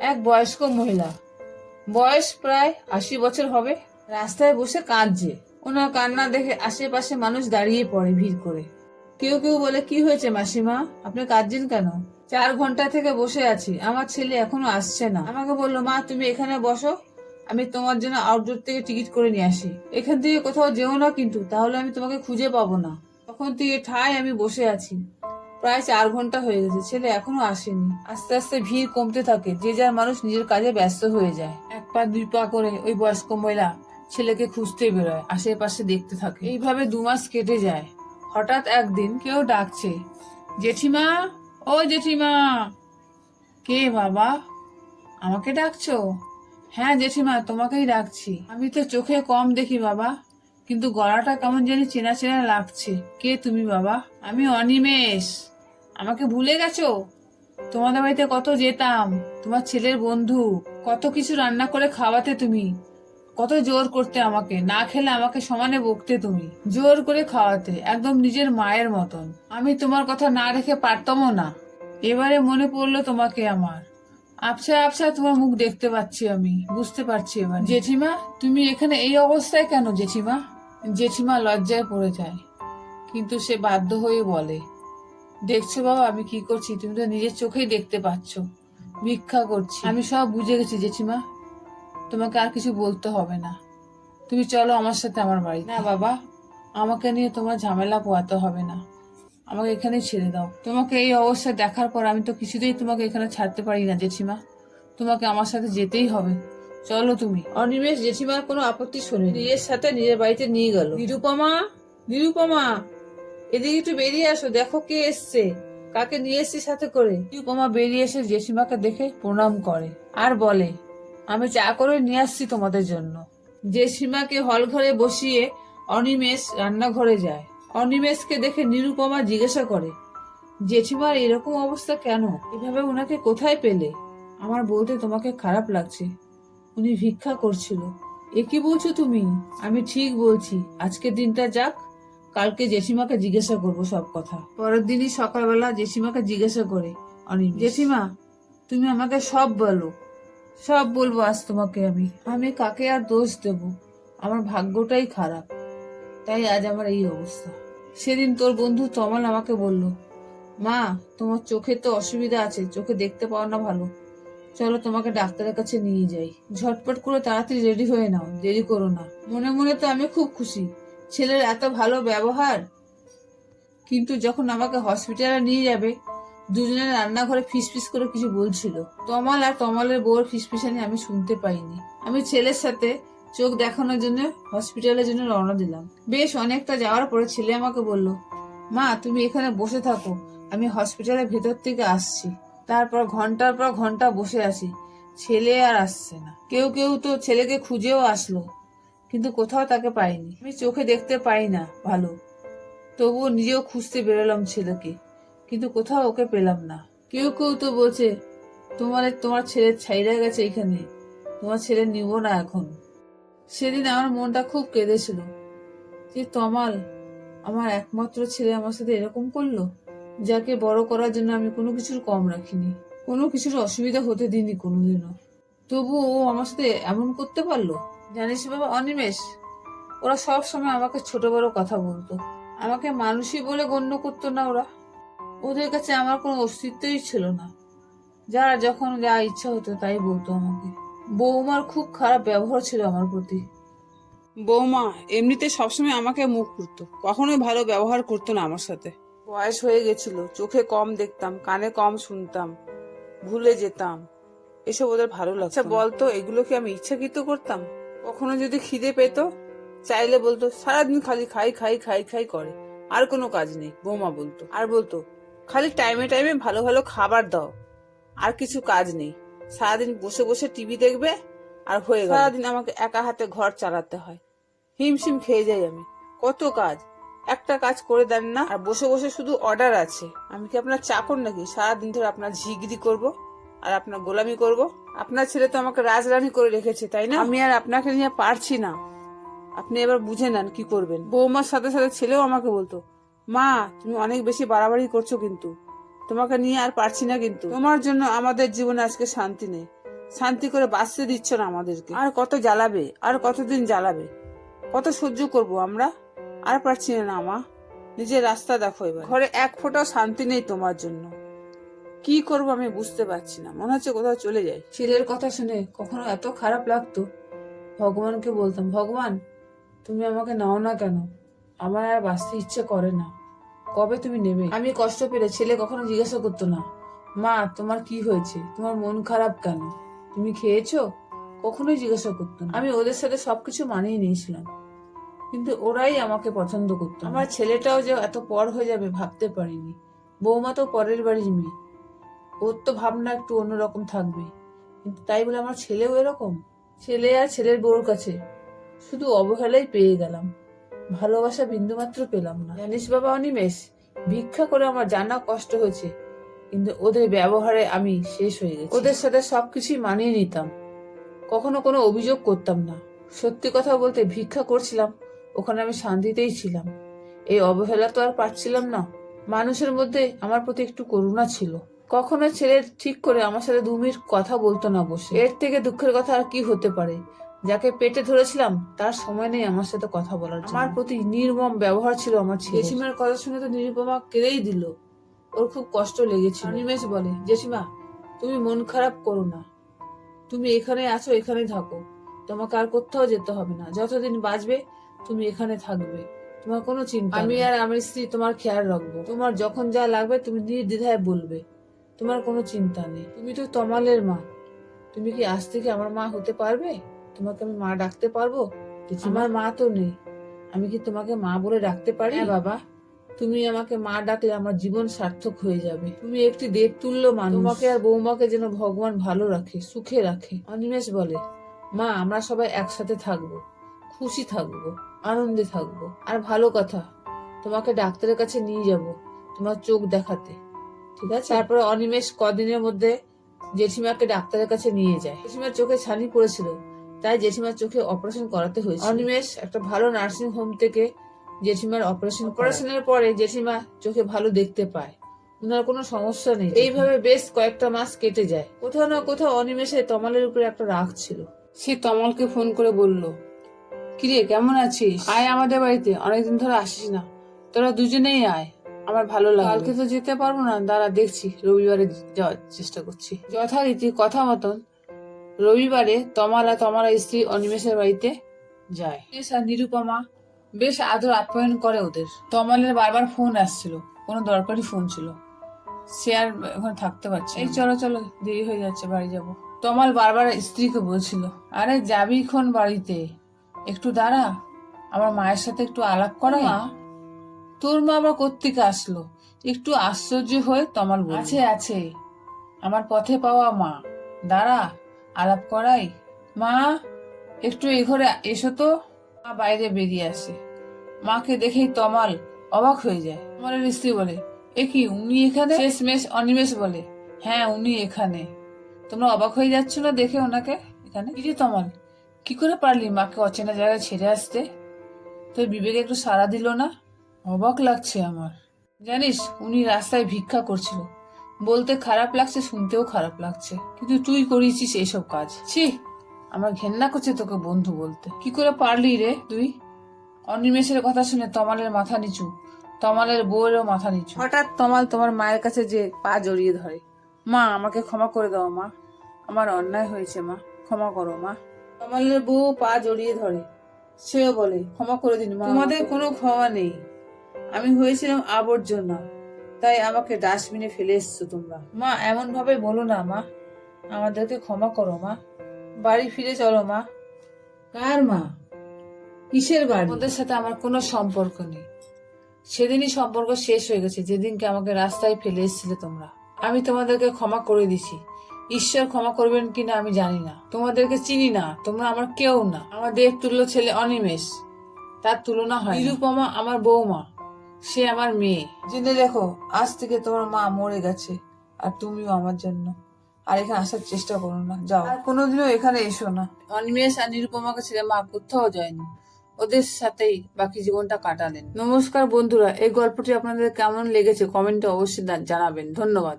এক বয়স্ক মহিলা। বয়স প্রায় আশি বছর হবে। রাস্তায় বসে কাঁদছে। ওনার কান্না দেখে আশেপাশে মানুষ দাঁড়িয়ে পড়ে ভিড় করে। কেউ কেউ বলে, কি হয়েছে মাসিমা? আপনি কাঁদছেন কেন? চার ঘণ্টা থেকে বসে আছি। আমার ছেলে এখনও আসছে না। আমাকে বলল, মা, তুমি এখানে বসো। আমি তোমার জন্য আউটডোর থেকে টিকিট করে নিয়ে আসি। এখান থেকে কোথাও যেও না কিন্তু, তাহলে আমি তোমাকে খুঁজে পাবো না। তখন থেকে ঠায় আমি বসে আছি। প্রায় চার ঘণ্টা হয়ে গেছে। ছেলে এখনও আসেনি। আস্তে আস্তে ভিড় কমতে থাকে। যে যার মানুষ নিজের কাজে ব্যস্ত হয়ে যায়। এক পা, দুই পা করে ওই বয়স্ক মহিলা ছেলেকে খুঁজতে বেরোয়, আশেপাশে দেখতে থাকে। এইভাবে দু মাস কেটে যায়। হঠাৎ একদিন কেউ ডাকছে, জেঠিমা, ও জেঠিমা, কে বাবা? আমাকে ডাকছো? হ্যাঁ জেঠিমা, তোমাকেই ডাকছি। আমি তো চোখে কম দেখি বাবা, কিন্তু গলাটা কেমন জানি চেনা চেনা লাগছে। কে তুমি বাবা? আমি অনিমেষ। আমাকে ভুলে গেছো? তোমাদের বাড়িতে কত যেতাম, তোমার ছেলের বন্ধু, কত কিছু রান্না করে খাওয়াতে তুমি। কত জোর করতে আমাকে, না খেলে আমাকে সমানে বকতে তুমি। জোর করে খাওয়াতে, একদম নিজের মায়ের মতন। আমি তোমার কথা না রেখে পারতামও না। এবারে মনে পড়ল তোমাকে আমার। আবছা আবছা তোমার মুখ দেখতে পাচ্ছি আমি, বুঝতে পারছি এবার। জেঠিমা, তুমি এখানে এই অবস্থায় কেন জেঠিমা? জেঠিমা লজ্জায় পড়ে যায়, কিন্তু সে বাধ্য হয়ে বলে দেখছ বাবা আমি কি করছি? তুমি তো নিজের চোখেই দেখতে পাচ্ছ। ভিক্ষা করছি। আমি সব বুঝে গেছি জেঠিমা। তোমাকে আর কিছু বলতে হবে না। তুমি চলো আমার সাথে আমার বাড়ি না বাবা। আমাকে নিয়ে তোমার ঝামেলা পোয়াতে হবে না। আমাকে এখানে ছেড়ে দাও। তোমাকে এই অবস্থা দেখার পর আমি তো কিছুতেই তোমাকে এখানে ছাড়তে পারি না জেঠিমা। তোমাকে আমার সাথে যেতেই হবে। চলো তুমি। অনিমেষ জেঠিমার কোনো আপত্তি শোনে নিজের সাথে নিজের বাড়িতে নিয়ে গেল। নিরুপমা! নিরুপমা! এদিকে একটু বেরিয়ে আসো দেখো কে এসছে। কাকে নিয়ে এসছি সাথে করে? নিরুপমা বেরিয়ে এসে জেসিমাকে দেখে প্রণাম করে আর বলে আমি চা করে নিয়ে আসছি তোমাদের জন্য। জেসিমাকে হল ঘরে বসিয়ে অনিমেষ রান্নাঘরে যায়। অনিমেষকে দেখে নিরুপমা জিজ্ঞাসা করে জেঠিমার এরকম অবস্থা কেন? এভাবে ওনাকে কোথায় পেলে? আমার বলতে তোমাকে খারাপ লাগছে। উনি ভিক্ষা করছিল। এ কি বলছো তুমি? আমি ঠিক বলছি। আজকের দিনটা যাক। কালকে জেসিমাকে জিজ্ঞাসা করব সব কথা। পরের দিনই সকালবেলা জেসিমাকে জিজ্ঞাসা করে। অনিম জেঠিমা তুমি আমাকে সব বলো। সব বলব আজ তোমাকে আমি। আমি কাকে আর দোষ দেব? আমার ভাগ্যটাই খারাপ। তাই আজ আমার এই অবস্থা। সেদিন তোর বন্ধু তমাল আমাকে বলল মা তোমার চোখে তো অসুবিধা আছে চোখে দেখতে পাও না ভালো। চলো তোমাকে ডাক্তারের কাছে নিয়ে যাই। ঝটপট করে তাড়াতাড়ি রেডি হয়ে নাও দেরি করো না। মনে মনে তো আমি খুব খুশি। ছেলের এত ভালো ব্যবহার? কিন্তু যখন আমাকে হসপিটালে নিয়ে যাবে, দুজনে রান্নাঘরে ফিসফিস করে কিছু বলছিল। তমাল আর তমালের বউর ফিসফিসানি আমি শুনতে পাইনি। আমি ছেলের সাথে চোখ দেখানোর জন্য হসপিটালের জন্য রওনা দিলাম। বেশ অনেকটা যাওয়ার পরে ছেলে আমাকে বলল, মা, তুমি এখানে বসে থাকো। আমি হসপিটালের ভেতর থেকে আসছি। তারপর ঘণ্টার পর ঘণ্টা বসে আছি। ছেলে আর আসছে না। কেউ কেউ তো ছেলেকে খুঁজেও আসলো। কিন্তু কোথাও তাকে পাইনি। আমি চোখে দেখতে পাই না, ভালো। তবুও নিজেও খুঁজতে বেরোলাম ছেলেকে, কিন্তু কোথাও ওকে পেলাম না। কেউ কেউ তো বলছে, তোমার তোমার ছেলে ছাইরা গেছে এখানে, তোমার ছেলে নিব না এখন। সেদিন আমার মনটা খুব কেঁদেছিল যে তমাল, আমার একমাত্র ছেলে আমার সাথে এরকম করল, যাকে বড় করার জন্য আমি কোনো কিছুর কম রাখিনি, কোনো কিছুর অসুবিধা হতে দিইনি কোনোদিনও। তবু ও আমার সাথে এমন করতে পারল? জানিস বাবা অনিমেষ ওরা সব সময় আমাকে ছোট বড় কথা বলতো। আমাকে মানুষই বলে গণ্য করতো না ওরা। ওদের কাছে আমার কোনো অস্তিত্বই ছিল না। যারা যখন যা ইচ্ছা হতো তাই বলতো আমাকে। বৌমার খুব খারাপ ব্যবহার ছিল আমার প্রতি। বৌমা এমনিতে সবসময় আমাকে মুখ করতো কখনোই ভালো ব্যবহার করতো না আমার সাথে। বয়স হয়ে গেছিল চোখে কম দেখতাম কানে কম শুনতাম ভুলে যেতাম। এসব ওদের ভালো লাগছে আচ্ছা, বলতো এগুলো কি আমি ইচ্ছাকৃত করতাম? কখনো যদি খিদে পেত, চাইলে বলতো, সারাদিন খালি খাই খাই খাই খাই করে। আর কোনো কাজ নেই, বৌমা বলতো। আর বলতো, খালি টাইমে টাইমে ভালো ভালো খাবার দাও। আর কিছু কাজ নেই। সারাদিন বসে বসে টিভি দেখবে আর হয়ে গেল। সারাদিন আমাকে একা হাতে ঘর চালাতে হয়। হিমশিম খেয়ে যাই আমি। কত কাজ। একটা কাজ করে দেন না। আর বসে বসে শুধু অর্ডার আছে। আমি কি আপনার চাকর নাকি? সারাদিন ধরে আপনার ঝিগিরি করব আর আপনার গোলামি করব? আপনার ছেলে তো আমাকে রাজরানী করে রেখেছে, তাই না? আমি আর আপনাকে নিয়ে পারছি না। আপনি এবার বুঝে নেন কি করবেন। বৌমার সাথে সাথে ছেলেও আমাকে বলতো, মা, তুমি অনেক বেশি বাড়াবাড়ি করছ কিন্তু। তোমাকে নিয়ে আর পারছি না কিন্তু। তোমার জন্য আমাদের জীবনে আজকে শান্তি নেই। শান্তি করে বাঁচতে দিচ্ছ না আমাদেরকে। আর কত জ্বালাবে, আর কতদিন জ্বালাবে? কত সহ্য করব আমরা? আর পারছি না, মা। নিজের রাস্তা দেখো এবার। ঘরে এক ফোঁটাও শান্তি নেই তোমার জন্য। কি করব আমি বুঝতে পারছি না। মনে হচ্ছে কোথাও চলে যাই। ছেলের কথা শুনে কখনো এত খারাপ লাগতো। ভগবানকে বলতাম, ভগবান, তুমি আমাকে নাও না কেন? আমার আর বাঁচতে ইচ্ছে করে না। কবে তুমি নেবে? আমি কষ্ট পেলে ছেলে কখনো জিজ্ঞাসা করতো না, মা, তোমার কি হয়েছে? তোমার মন খারাপ কেন? তুমি খেয়েছো? কখনোই জিজ্ঞাসা করতো না। আমি ওদের সাথে সবকিছু মানিয়ে নিয়েছিলাম। কিন্তু ওরাই আমাকে পছন্দ করতো আমার ছেলেটাও যে এত পর হয়ে যাবে ভাবতে পারিনি। বৌমা তো পরের বাড়ির মেয়ে। ওর তো ভাবনা একটু অন্যরকম থাকবে। কিন্তু তাই বলে আমার ছেলেও এরকম? ছেলে আর ছেলের বউর কাছে। শুধু অবহেলাই পেয়ে গেলাম। ভালোবাসা বিন্দুমাত্র পেলাম না। জানিস বাবা অনিমেষ, ভিক্ষা করে আমার জানা কষ্ট হয়েছে। কিন্তু ওদের ব্যবহারে আমি শেষ হয়ে গেছি। ওদের সাথে সবকিছুই মানিয়ে নিতাম। কখনো কোনো অভিযোগ করতাম না। সত্যি কথা বলতে ভিক্ষা করছিলাম, ওখানে আমি শান্তিতেই ছিলাম। এই অবহেলা তো আর পাচ্ছিলাম না। মানুষের মধ্যে আমার প্রতি একটু করুণা ছিল। কখনো ছেলে ঠিক করে আমার সাথে দু মিনিট কথা বলতো না বসে। এর থেকে দুঃখের কথা আর কি হতে পারে? যাকে পেটে ধরেছিলাম তার সময় নেই আমার সাথে কথা বলার আমার প্রতি নির্মম ব্যবহার ছিল আমার ছেলে জেসিমার কথা শুনে তো নিরুপমা কেঁদেই দিল। ওর খুব কষ্ট লেগেছিল। নিমেষ বলে জেসিমা তুমি মন খারাপ করো না। তুমি এখানে আছো এখানে থাকো। তোমাকে আর কোথাও যেতে হবে না। যতদিন বাঁচবে তুমি এখানে থাকবে। তোমার কোনো চিন্তা আমি আর আমার স্ত্রী তোমার খেয়াল রাখব। তোমার যখন যা লাগবে তুমি নির্দ্বিধায় বলবে। তোমার কোনো চিন্তা নেই। তুমি তো তমালের মা। তুমি কি আজ থেকে আমার মা হতে পারবে? তোমাকে আমি মা ডাকতে পারব? আমার মা তো নেই। আমি কি তোমাকে মা বলে ডাকতে পারি? হ্যাঁ বাবা। তুমি আমাকে মা ডাকলে আমার জীবন সার্থক হয়ে যাবে। তুমি একটি দেবতুল্য মানুষ। তোমাকে আর বৌমাকে যেন ভগবান ভালো রাখে সুখে রাখে। অনিমেষ বলে মা আমরা সবাই একসাথে থাকব। খুশি থাকব আনন্দে থাকব। আর ভালো কথা তোমাকে ডাক্তারের কাছে নিয়ে যাব তোমার চোখ দেখাতে। ঠিক আছে? তারপরে অনিমেষ কদিনের মধ্যে জেঠিমাকে ডাক্তারের কাছে নিয়ে যায়। জেঠিমার চোখে ছানি পড়েছিল তাই জেঠিমার চোখে অপারেশন করাতে হয়েছে অনিমেষ একটা ভালো নার্সিং হোম থেকে জেঠিমার অপারেশন অপারেশনের পরে জেঠিমা চোখে ভালো দেখতে পায়। ওনার কোনো সমস্যা নেই। এইভাবে বেশ কয়েকটা মাস কেটে যায়। কোথাও না কোথাও অনিমেষে তমালের উপরে একটা রাগ ছিল। সে তমালকে ফোন করে বলল কিরে কেমন আছিস? আয় আমাদের বাড়িতে অনেকদিন ধরে আসিস না। তোরা দুজনেই আয়। আমার ভালো লাগে। কালকে তো যেতে পারব না। দাঁড়া, দেখছি। রবিবারে যাওয়ার চেষ্টা করছি। যথারীতি কথা মতন রবিবারে তমালা তমালা স্ত্রী অনিমেষের বাড়িতে যায়। আর নিরুপমা, বেশ আদর আপ্যায়ন করে ওদের। তমালের বারবার ফোন আসছিল। কোনো দরকারি ফোন ছিল। সে আর ওখানে থাকতে পারছে এই চলো চলো, দেরি হয়ে যাচ্ছে, বাড়ি যাব। তমাল বারবার স্ত্রীকে বলছিল, আরে, যাবি খন বাড়িতে? একটু দাঁড়া। আমার মায়ের সাথে একটু আলাপ করা তোর মা আবার কোত্থেকে আসলো? একটু আশ্চর্য হয়ে তমাল আছে আছে। আমার পথে পাওয়া মা। দাঁড়া, আলাপ করাই। মা, একটু এ ঘরে এসো তো। মা বাইরে বেরিয়ে আসে। মাকে দেখেই তমাল অবাক হয়ে যায়। তমালের স্ত্রী বলে, এ কি, উনি এখানে? শেষমেশ অনিমেষ বলে হ্যাঁ উনি এখানে। তোমরা অবাক হয়ে যাচ্ছ না দেখে ওনাকে এখানে? কি তমাল, কি করে পারলি মাকে অচেনা জায়গায় ছেড়ে আসতে? তোর বিবেকে একটু সাড়া দিল না? অবাক লাগছে আমার। জানিস উনি রাস্তায় ভিক্ষা করছিল। বলতে খারাপ লাগছে শুনতেও খারাপ লাগছে। কিন্তু তুই করিয়েছিস এইসব কাজ। ছি আমার ঘেন্না করছে তোকে বন্ধু বলতে। কি করে পারলি রে তুই? অনিমেষের কথা শুনে তমালের মাথা নিচু। তমালের বউয়েরও মাথা নিচু। হঠাৎ তমাল তোমার মায়ের কাছে যে পা জড়িয়ে ধরে। মা আমাকে ক্ষমা করে দাও মা। আমার অন্যায় হয়েছে মা। ক্ষমা করো মা। তমালের বউ পা জড়িয়ে ধরে। সেও বলে ক্ষমা করে দিন মা তোমাদের কোনো ক্ষমা নেই। আমি হয়েছিলাম আবর্জনা। তাই আমাকে ডাস্টবিনে ফেলে এসছো তোমরা। মা এমন ভাবে বলো না মা। আমাদেরকে ক্ষমা করো মা। বাড়ি ফিরে চলো মা। কার মা? কিসের বাড়ি? ওদের সাথে আমার কোনো সম্পর্ক নেই। সেদিনই সম্পর্ক শেষ হয়ে গেছে যেদিনকে আমাকে রাস্তায় ফেলে এসেছিলে তোমরা। আমি তোমাদেরকে ক্ষমা করে দিছি। ঈশ্বর ক্ষমা করবেন কিনা আমি জানি না। তোমাদেরকে চিনি না তোমরা আমার কেউ না। আমার দেবতুল্য ছেলে অনিমেষ তার তুলনা হয়। নিরুপমা আমার বৌমা সে আমার মেয়ে। জেনে দেখো আজ থেকে তোমার মা মরে গেছে আর তুমিও আমার জন্য। আর এখানে আসার চেষ্টা করো না যাও। আর কোনোদিনও এখানে এসো না। অনিমেষ আর নিরুপমাকে ছেড়ে মা কোথাও যায়নি। ওদের সাথেই বাকি জীবনটা কাটালেন। নমস্কার বন্ধুরা এই গল্পটি আপনাদের কেমন লেগেছে কমেন্টে অবশ্যই জানাবেন। ধন্যবাদ।